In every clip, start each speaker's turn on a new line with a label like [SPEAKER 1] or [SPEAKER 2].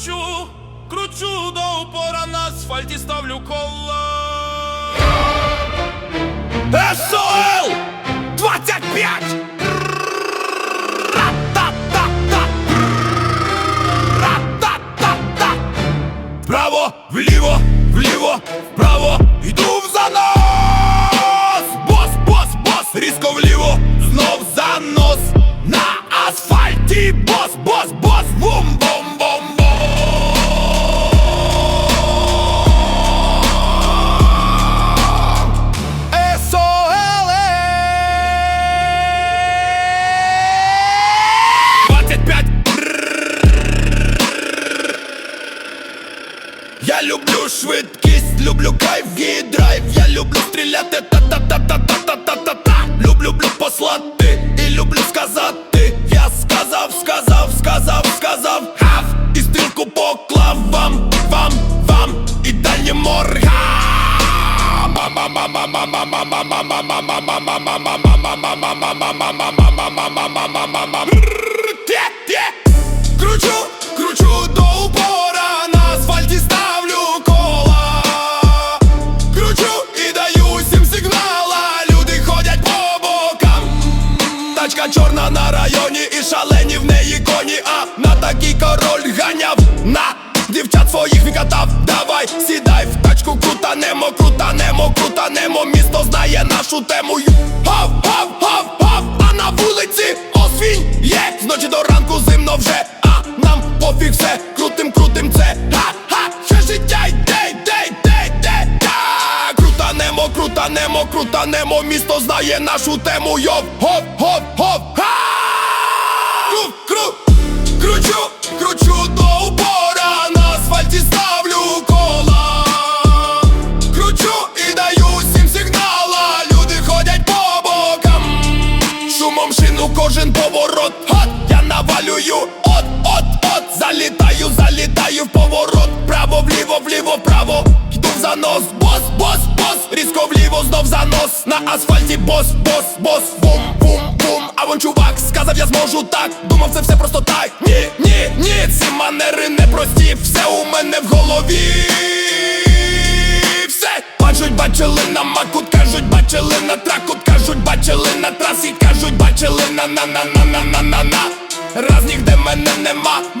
[SPEAKER 1] Кручу, кручу до упора на асфальті ставлю кола.
[SPEAKER 2] СОЛ 25! Ра-та-та-та! Ра-та-та-та! Вправо, вліво, вліво, вправо, йду в занос! Бос, бос, бос, різко вліво, знов занос! На асфальті бос, бос, бос, бум, бум, бум, Люблю швидкість, люблю кайф і Я люблю стріляти та-та-та-та-та-та-та-та Люблю, люблю послати і люблю сказати. Я сказав, сказав, сказав, сказав. Хав і стрілку поклав вам, вам, вам і далі морга Кручу, Давай, сідай в тачку, крутанемо, крутанемо, крутанемо. Місто знає нашу тему. Гав, гав, гав, гав, а на вулиці освінь є. Зночі до ранку зимно вже, а нам пофіг все, крутим, крутим це. Ха-ха, ще життя йде, йде, йде, йде. Так, крутанемо, крутанемо, крутанемо. Місто знає нашу тему. Йоп, хоп, хоп, хоп, ха! На асфальті бос, бос, бос, бум, бум, бум. А вон чувак сказав, я зможу так. Думав, це все просто так. Ні, ні, ні, ці манери непрості. Все у мене в голові. Все бачуть, бачили на макут, кажуть, бачили на тракут, кажуть, бачили на трасі, кажуть, бачили на на на на на на на на Раз нігде мене нема.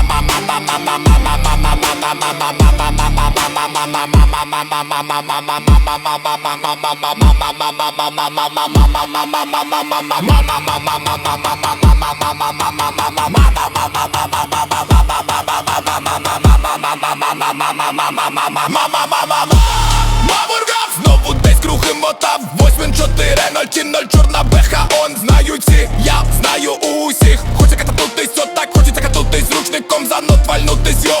[SPEAKER 2] Знову десь круги мотав, 8 4 0 7 0 чорна беха, он знаю всі, я знаю усіх, хоча катапульти kom za në t'falë në t'es jo